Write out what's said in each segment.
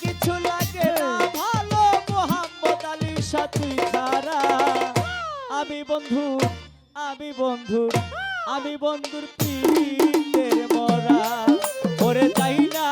কিছু লাগে ভালো মোহাম্মদ সাথী ছাড়া আমি বন্ধু আমি বন্ধু, আমি বন্ধুর পীরের মরা। ভরে তাই না?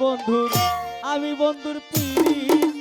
বন্ধুর আমি বন্ধুর পিড়ি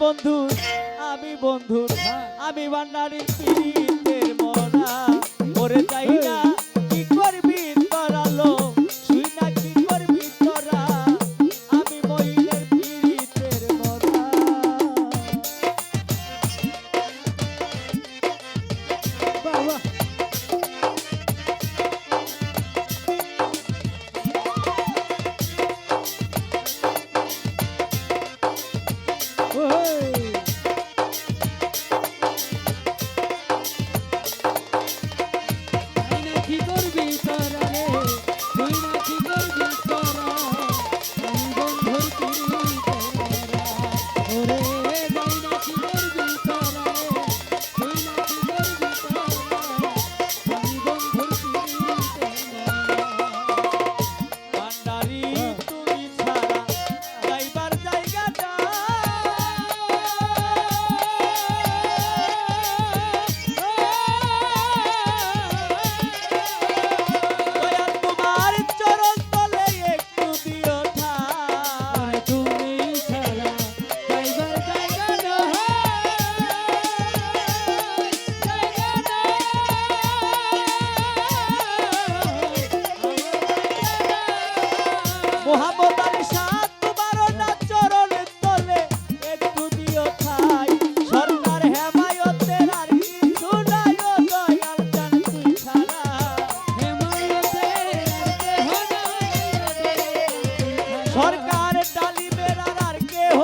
বন্ধু আমি বন্ধু আমি বান্ডারির পীড়িতের মনা। করে চাই না? সরকার ডালিমের আর কেহ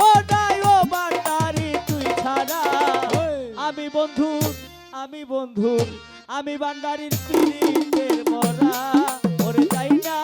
ও বান্ডারি তুই ছাড়া। আমি বন্ধু আমি বন্ধু, আমি বান্ডারির পিড়িতের মরা। ওরে যাই না?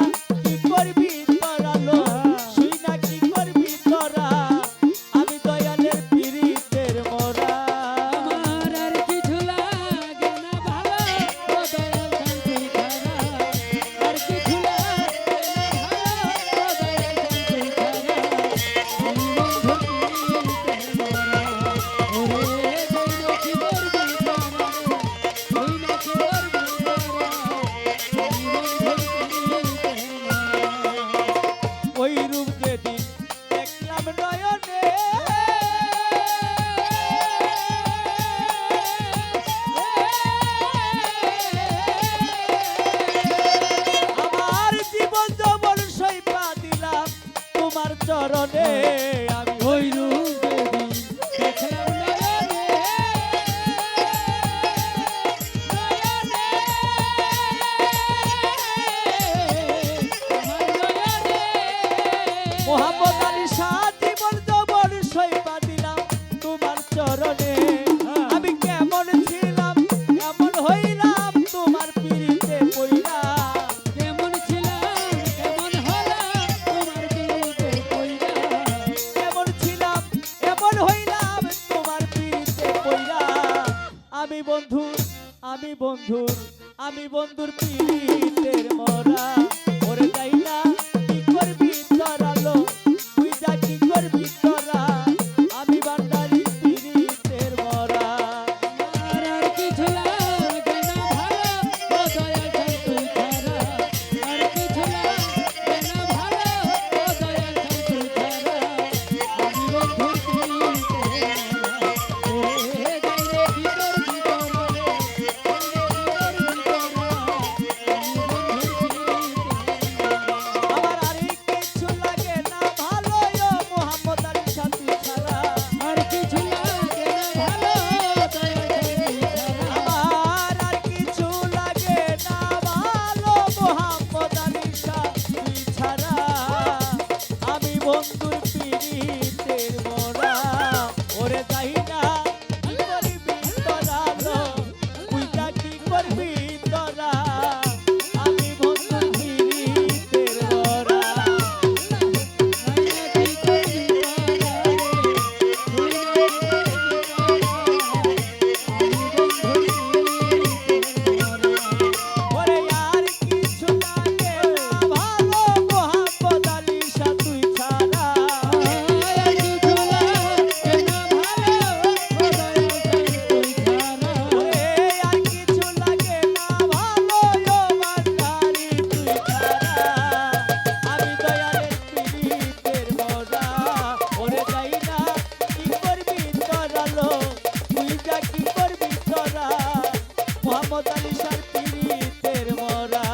আশার মরা।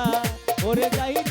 ওরে যাই